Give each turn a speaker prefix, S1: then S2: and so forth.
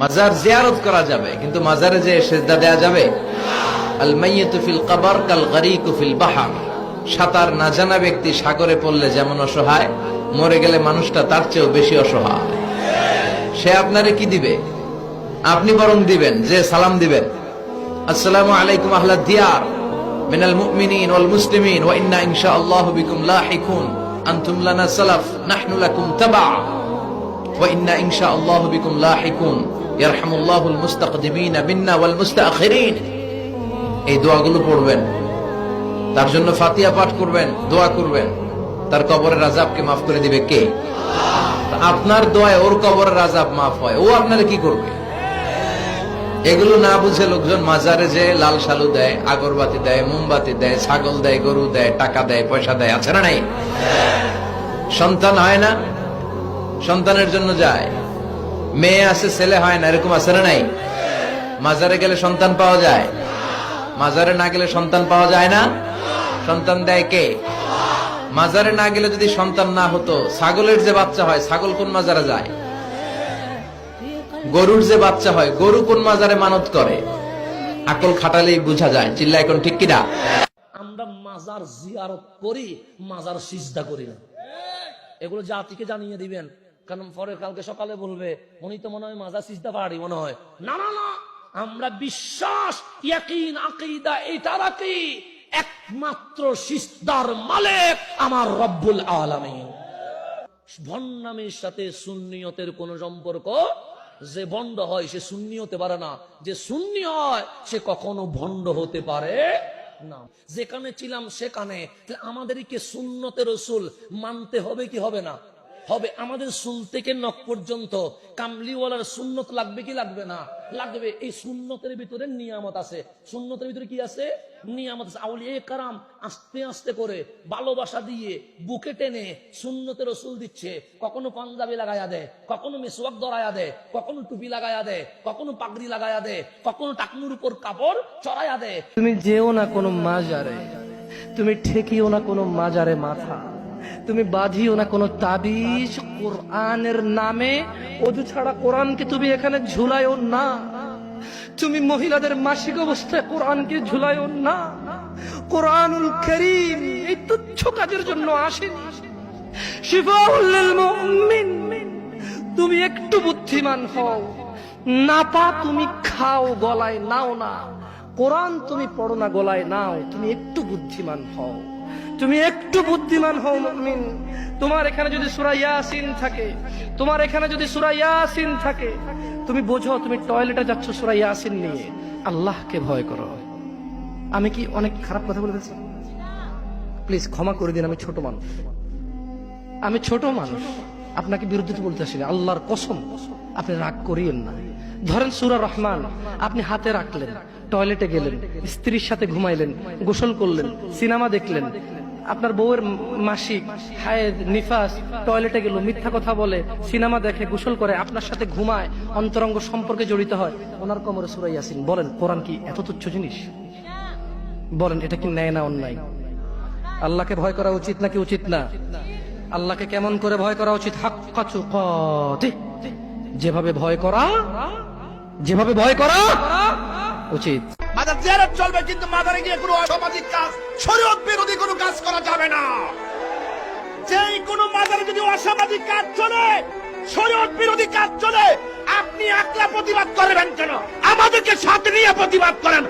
S1: মাজার জিয়ারত করা যাবে, কিন্তু মাজারে যে সেজদা দেয়া যাবে আল মাইয়াতুফিল কাবার কাল গারিকুফিল বাহার। সাঁতার না জানা ব্যক্তি সাগরে পড়লে যেমন অসহায়, মরে গেলে মানুষটা তার চেয়েও বেশি অসহায়। সে আপনারে কি দিবে? আপনি বরং দিবেন, যে সালাম দিবেন। আসসালামু আলাইকুম আহলা দিয়ার, মিনাল মুমিনিন ওয়াল মুসলিমিন, ওয়া ইন্না ইনশাআল্লাহু বিকুম লাহিকুন, আনতুম লানা সালাফ, নাহনু লাকুম তাবা وإنا إن شاء الله بكم لاحقون يرحم الله المستقدمين منا والمستأخرين এই দোয়াগুলো পড়বেন তার জন্য ফাতিয়া পাঠ করবেন দোয়া করবেন তার কবরের আজাবকে মাফ করে দিবে কে তা আপনার দোয়ায় ওর কবরের আজাব মাফ হয় ও আপনারা কি করবে এগুলো না বুঝে লোকজন মাজারে যে লাল সালু দেয় আগরবাতি দেয় মোমবাতি দেয় ছাগল দেয় গরু দেয় টাকা দেয় পয়সা দেয় আছে না নাই সন্তান হয় না সন্তানের জন্য যায়। মেয়ে আছে, ছেলে হয় না, এরকম আছে নাই? মাজারে গেলে সন্তান পাওয়া যায়? মাজারে না গেলে সন্তান পাওয়া যায় না? সন্তান দেয় কে? মাজারে না গেলে যদি সন্তান না হতো, ছাগলের যে বাচ্চা হয়, ছাগল কোন মাজারে যায়? গরুর যে বাচ্চা হয়, গরু কোন মাজারে মানত করে? আকল খাটালেই বোঝা যায় চিল্লা এখন ঠিক কিনা?
S2: আমরা মাজার জিয়ারত করি, মাজার সিজদা করি না। এগুলো জাতিকে জানিয়ে দিবেন। কারণ পরে কালকে সকালে বলবে, উনি তো মনে হয় মাজার সিজদা পাহাড়ি মনে হয়। না না না, আমরা বিশ্বাস একমাত্র সিজদার মালিক আমার রব্বুল ভণ্ডামের সাথে সুন্নিয়তের কোন সম্পর্ক যে ভণ্ড হয়, সে সুন্নি হতে পারে না। যে সুন্নি হয়, সে কখনো ভণ্ড হতে পারে না। যেখানে ছিলাম সেখানে। আমাদেরকে সুন্নতের রসুল মানতে হবে কি হবে না? হবে আমাদের সুল থেকে নখ পর্যন্ত। কামলিওয়ালার সুন্নত লাগবে কি লাগবে না? লাগবে। এই সুন্নতের ভিতরে নিয়ামত আছে। সুন্নতের ভিতরে কি আছে? নিয়ামত আছে। আউলিয়া কারাম আস্তে আস্তে করে ভালোবাসা দিয়ে বুকে টেনে সুন্নতের রসুল দিচ্ছে। কখনো পাঞ্জাবি লাগায়া দেয়, কখনো মেসোয়াক ধরায়া দেয়, কখনো টুপি লাগায়া দেয়, কখনো পাগড়ি লাগায়া দেয়, কখনো টাকনুর উপর কাপড় চড়াইয়া দেয়।
S3: তুমি যেও না কোনো মাজারে, তুমি ঠেকিও না কোনো মাজারে মাথা। তুমি বাঁধিও না কোনো তাবিজ কোরআনের নামে। অজু ছাড়া কোরআনকে তুমি এখানে ঝুলাইও না। তুমি মহিলাদের মাসিক অবস্থায় কোরআনকে ঝুলাইও না। কোরআনুল করিম এই তুচ্ছ কাজের জন্য আসেনি। তুমি একটু বুদ্ধিমান হও। নাপা তুমি খাও গলায় নাও না। কোরআন তুমি পড়ো না গলায় নাও, তুমি একটু বুদ্ধিমান হও। তুমি একটু বুদ্ধিমান হও মুমিন। তোমার এখানে যদি সূরা ইয়াসিন থাকে, তোমার এখানে যদি সূরা ইয়াসিন থাকে, তুমি বোঝো তুমি টয়লেটে যাচ্ছ সূরা ইয়াসিন নিয়ে। আল্লাহকে ভয় করো। আমি কি অনেক খারাপ কথা বলে ফেলছি? প্লিজ ক্ষমা করে দিন, আমি ছোট মানুষ। আমি ছোট মানুষ, আপনাকে বিরুদ্ধে বলতে আসিনি। আল্লাহর কসম, আপনি রাগ করিয়েন না। ধরেন সুরা রহমান, আপনি হাতে রাখলেন, টয়লেটে গেলেন, স্ত্রীর সাথে ঘুমাইলেন, গোসল করলেন, সিনেমা দেখলেন আপনার বউয়ের মাসিক হায়েদ, নিফাস, টয়লেটে গেল, মিথ্যা কথা বলে, সিনেমা দেখে, গোসল করে, আপনার সাথে ঘুমায়, অন্তরঙ্গ সম্পর্কে জড়িত হয়। ওনার কমরে সুরাই আসিন বলেন, কোরআন কি এত তুচ্ছ জিনিস? বলেন, এটা কি ন্যায় না অন্যায়? আল্লাহকে ভয় করা উচিত নাকি উচিত না? আল্লাহকে কেমন করে ভয় করা উচিত? যেভাবে ভয় করা, যেভাবে ভয় করা উচিত।
S4: মাদার জিয়ারত চলবে, কিন্তু মাদারে গিয়ে কোনো অসামাজিক কাজ, শরীয়ত বিরোধী কোনো কাজ করা যাবে না। যেই কোনো মাদারে যদি অসামাজিক কাজ চলে, শরীয়ত বিরোধী কাজ চলে, আপনি একলা প্রতিবাদ করবেন কেন? আমাদেরকে সাথে নিয়ে প্রতিবাদ করেন।